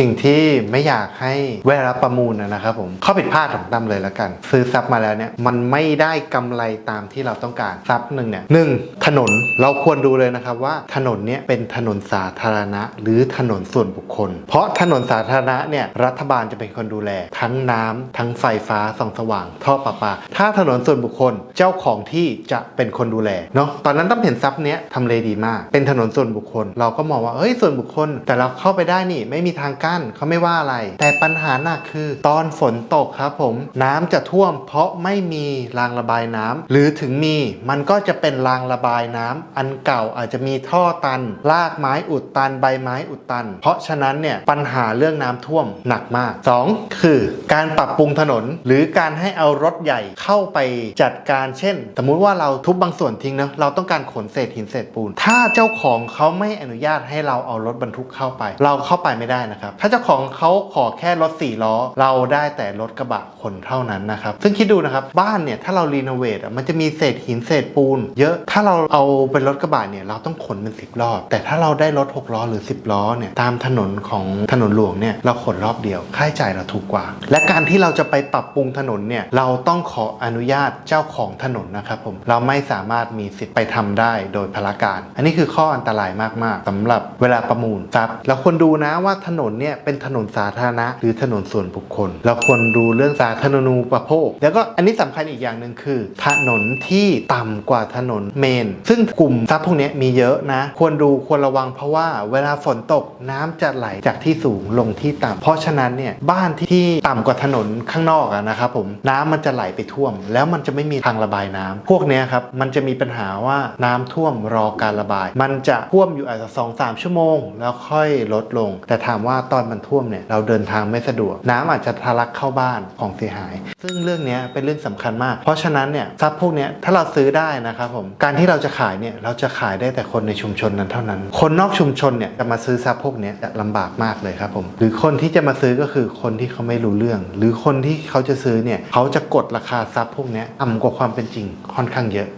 สิ่งที่ไม่อยากให้เวลาประมูลนะครับผมข้อผิดพลาดของตั้มเลยแล้วกัน ซื้อทรัพย์มาแล้วเนี่ยมันไม่ได้กำไรตามที่เราต้องการทรัพย์หนึ่งเนี่ยหนึ่งถนนเราควรดูเลยนะครับว่าถนนเนี่ยเป็นถนนสาธารณะ หรือถนนส่วนบุคคล เพราะถนนสาธารณะเนี่ยรัฐบาลจะเป็นคนดูแล ทั้งน้ำทั้งไฟฟ้าส่องสว่าง ท่อประปา ถ้าถนนส่วนบุคคลเจ้าของที่จะเป็นคนดูแลเนาะตอนนั้นตั้มเห็นทรัพย์เนี้ยทำเลดีมาก เป็นถนนส่วนบุคคล เราก็มองว่าเฮ้ยส่วนบุคคล แต่เราเข้าไปได้นี่ไม่มีทางกั้นเขาไม่ว่าอะไร แต่ปัญหาหนักคือ ตอนฝนตกครับผม น้ำจะท่วม เพราะไม่มีรางระบายน้ำหรือถึงมีมันก็จะเป็นรางระบายน้ำอันเก่าอาจจะมีท่อตัน รากไม้อุดตันใบไม้อุดตัน เพราะฉะนั้นเนี่ยปัญหาเรื่องน้ำท่วมหนักมาก 2. คือ การปรับปรุงถนน หรือการให้เอารถใหญ่เข้าไปจัดการเช่น สมมุติว่าเราทุบบางส่วนทิ้งเนะเราต้องการขนเศษหินเศษปูน ถ้าเจ้าของเขาไม่อนุญาตให้เราเอารถบรรทุกเข้าไป เราเข้าไปไม่ได้นะครับถ้าเจ้าของเขาขอแค่รถสี่ล้อ เราได้แต่รถกระบะขนเท่านั้นนะครับ ซึ่งคิดดูนะครับ บ้านเนี่ยถ้าเรารีโนเวทมันจะมีเศษหินเศษปูน เยอะถ้าเราเอาเป็นรถกระบะเนี่ยเราต้องขนเป็นสิบรอบ แต่ถ้าเราได้รถหกล้อหรือ 10 ล้อเนี่ยตามถนนของถนนหลวงเนี่ยเราขนรอบเดียวค่าใช้จ่ายเราถูกกว่า และการที่เราจะไปปรับปรุงถนนเนี่ยเราต้องขออนุญาตเจ้าของถนนนะครับผมเราไม่สามารถมีสิทธิ์ไปทำได้โดยพละการ อันนี้คือข้ออันตรายมากๆสำหรับเวลาประมูลทรัพย์เราควรดูนะว่าถนนเนี่ยเป็นถนนสาธารณะ หรือถนนส่วนบุคคล เราควรดูเรื่องสาธารณูปโภค แล้วก็อันนี้สำคัญอีกอย่างหนึ่งคือ ถนนที่ต่ำกว่าถนนเมน ซึ่งกลุ่มทรัพย์พวกนี้มีเยอะนะ ควรดูควรระวังเพราะว่าเวลาฝนตกน้ำจะไหลจากที่สูงลงที่ต่ำเพราะฉะนั้นเนี่ยบ้านที่ต่ำกว่าถนนข้างนอกอะนะครับผมน้ำมันจะไหลไปท่วม แล้วมันจะไม่มีทางระบายน้ำพวกนี้ครับมันจะมีปัญหาว่าน้ำท่วมรอการระบาย มันจะท่วมอยู่อาจจะสองสามชั่วโมง แล้วค่อยลดลง แต่ถามว่าตอนมันท่วมเนี่ยเราเดินทางไม่สะดวก น้ำอาจจะทะลักเข้าบ้านของเสียหาย ซึ่งเรื่องนี้เป็นเรื่องสำคัญมาก เพราะฉะนั้นเนี่ยทรัพย์พวกนี้ถ้าเราซื้อได้นะครับผมการที่เราจะขายเนี่ยเราจะขายได้แต่คนในชุมชนนั้นเท่านั้น คนนอกชุมชนเนี่ยจะมาซื้อทรัพย์พวกนี้จะลำบากมากเลยครับผมหรือคนที่จะมาซื้อก็คือคนที่เขาไม่รู้เรื่อง หรือคนที่เขาจะซื้อเนี่ยเขาจะกดราคาทรัพย์พวกนี้ยต่ำกว่าความเป็นจริงค่อนข้างเยอะ